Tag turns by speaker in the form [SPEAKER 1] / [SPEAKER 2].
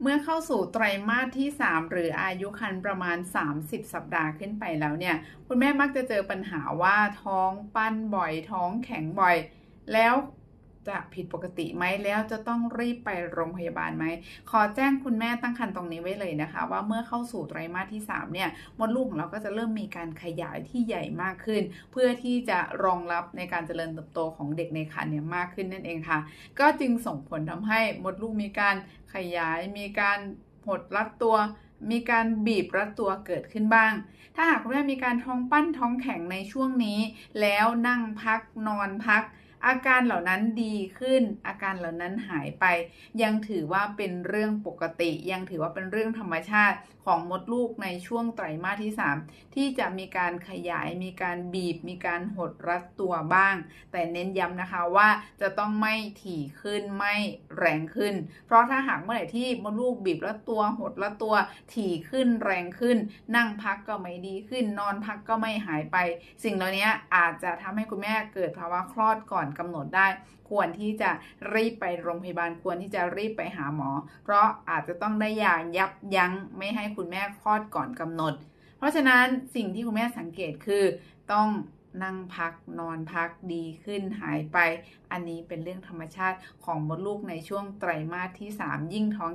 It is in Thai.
[SPEAKER 1] เมื่อเข้าสู่ไตรมาสที่ 3 หรืออายุครรภ์ประมาณ 30 สัปดาห์ขึ้นไปแล้วเนี่ย คุณแม่มักจะเจอปัญหาว่าท้องปั้นบ่อย ท้องแข็งบ่อย แล้ว จะผิดปกติไหมแล้วจะต้องรีบไปโรงพยาบาลไหม ขอแจ้งคุณแม่ตั้งครรภ์ตรงนี้ไว้เลยนะคะ ว่าเมื่อเข้าสู่ไตรมาสที่ 3 เนี่ย มดลูกของเราก็จะเริ่มมีการขยายที่ใหญ่มากขึ้น เพื่อที่จะรองรับในการเจริญเติบโตของเด็กในครรภ์เนี่ยมากขึ้นนั่นเองค่ะ ก็จึงส่งผลทำให้มดลูกมีการขยาย มีการหดรัดตัวมีการบีบรัดตัวเกิดขึ้นบ้าง ถ้าหากคุณแม่มีการท้องปั้นท้องแข็งในช่วงนี้ แล้วนั่งพักนอนพัก อาการเหล่านั้นดีขึ้น อาการเหล่านั้นหายไป ยังถือว่าเป็นเรื่องปกติ ยังถือว่าเป็นเรื่องธรรมชาติของมดลูกในช่วงไตรมาสที่ 3 ที่จะมีการขยายมีการบีบ มีการหดรัดตัวบ้าง แต่เน้นย้ำนะคะว่าจะต้องไม่ถี่ขึ้นไม่แรงขึ้น เพราะถ้าหากเมื่อไหร่ที่มดลูกบีบรัดตัวหดรัดตัวถี่ขึ้นแรงขึ้น นั่งพักก็ไม่ดีขึ้น นอนพักก็ไม่หายไป สิ่งเหล่านี้อาจจะทำให้คุณแม่เกิดภาวะคลอดก่อนกำหนดได้ ควรที่จะรีบไปโรงพยาบาลควรที่จะรีบไปหาหมอ เพราะอาจจะต้องได้ยายับยั้งไม่ให้คุณแม่คลอดก่อนกำหนด เพราะฉะนั้นสิ่งที่คุณแม่สังเกตคือต้องนั่งพักนอนพักดีขึ้นหายไป อันนี้เป็นเรื่องธรรมชาติของมดลูกในช่วงไตรมาสที่ 3 ยิ่งท้อง